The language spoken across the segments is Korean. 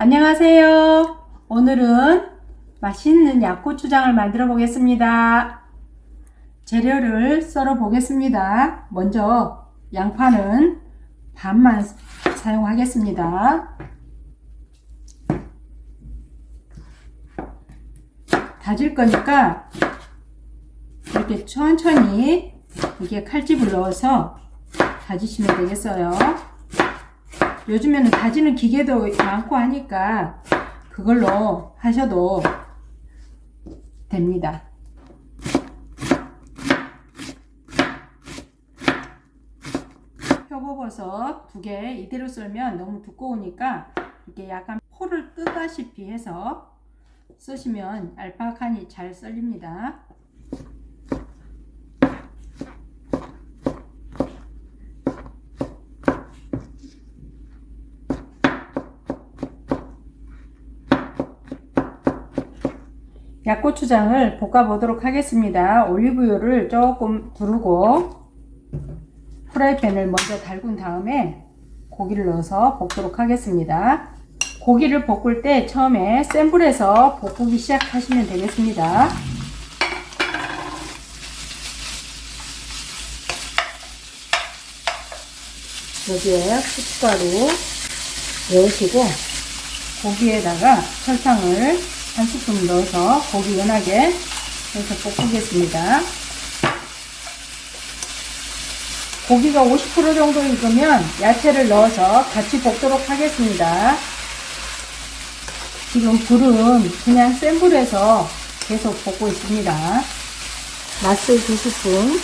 안녕하세요. 오늘은 맛있는 약고추장을 만들어 보겠습니다. 재료를 썰어 보겠습니다. 먼저 양파는 반만 사용하겠습니다. 다질 거니까 이렇게 천천히 이게 칼집을 넣어서 다지시면 되겠어요. 요즘에는 다지는 기계도 많고 하니까 그걸로 하셔도 됩니다. 표고버섯 두 개 이대로 썰면 너무 두꺼우니까 이렇게 약간 포를 뜨다시피 해서 쓰시면 알파칸이 잘 썰립니다. 약고추장을 볶아 보도록 하겠습니다. 올리브유를 조금 두르고 프라이팬을 먼저 달군 다음에 고기를 넣어서 볶도록 하겠습니다. 고기를 볶을 때 처음에 센 불에서 볶기 시작하시면 되겠습니다. 여기에 후춧가루 넣으시고 고기에다가 설탕을 한 스푼 넣어서 고기 연하게 해서 볶겠습니다. 고기가 50% 정도 익으면 야채를 넣어서 같이 볶도록 하겠습니다. 지금 불은 그냥 센 불에서 계속 볶고 있습니다. 맛술 2스푼,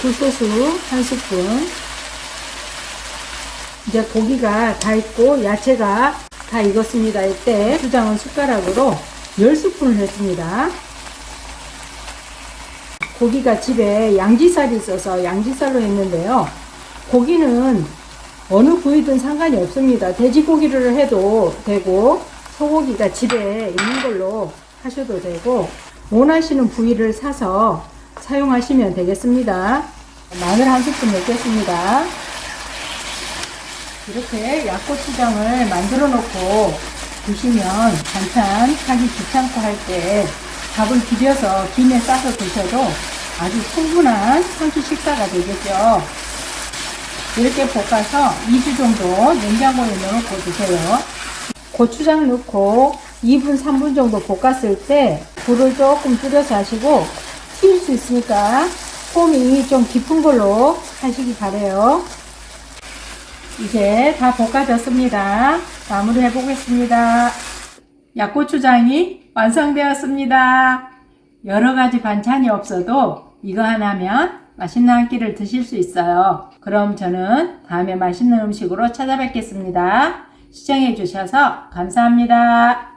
굴소스 1스푼. 이제 고기가 다 익고 야채가 다 익었습니다. 이때 주장은 숟가락으로 10스푼을 했습니다. 고기가 집에 양지살이 있어서 양지살로 했는데요. 고기는 어느 부위든 상관이 없습니다. 돼지고기를 해도 되고 소고기가 집에 있는 걸로 하셔도 되고 원하시는 부위를 사서 사용하시면 되겠습니다. 마늘 한 스푼 넣겠습니다. 이렇게 약고추장을 만들어 놓고 드시면 반찬 하기 귀찮고 할 때 밥을 비벼서 김에 싸서 드셔도 아주 충분한 한끼 식사가 되겠죠. 이렇게 볶아서 2주 정도 냉장고에 넣어놓고 드세요. 고추장 넣고 2분, 3분 정도 볶았을 때 불을 조금 줄여서 하시고 튀일 수 있으니까 폼이 좀 깊은 걸로 하시기 바래요. 이제 다 볶아졌습니다. 마무리 해 보겠습니다. 약고추장이 완성되었습니다. 여러 가지 반찬이 없어도 이거 하나면 맛있는 한 끼를 드실 수 있어요. 그럼 저는 다음에 맛있는 음식으로 찾아뵙겠습니다. 시청해 주셔서 감사합니다.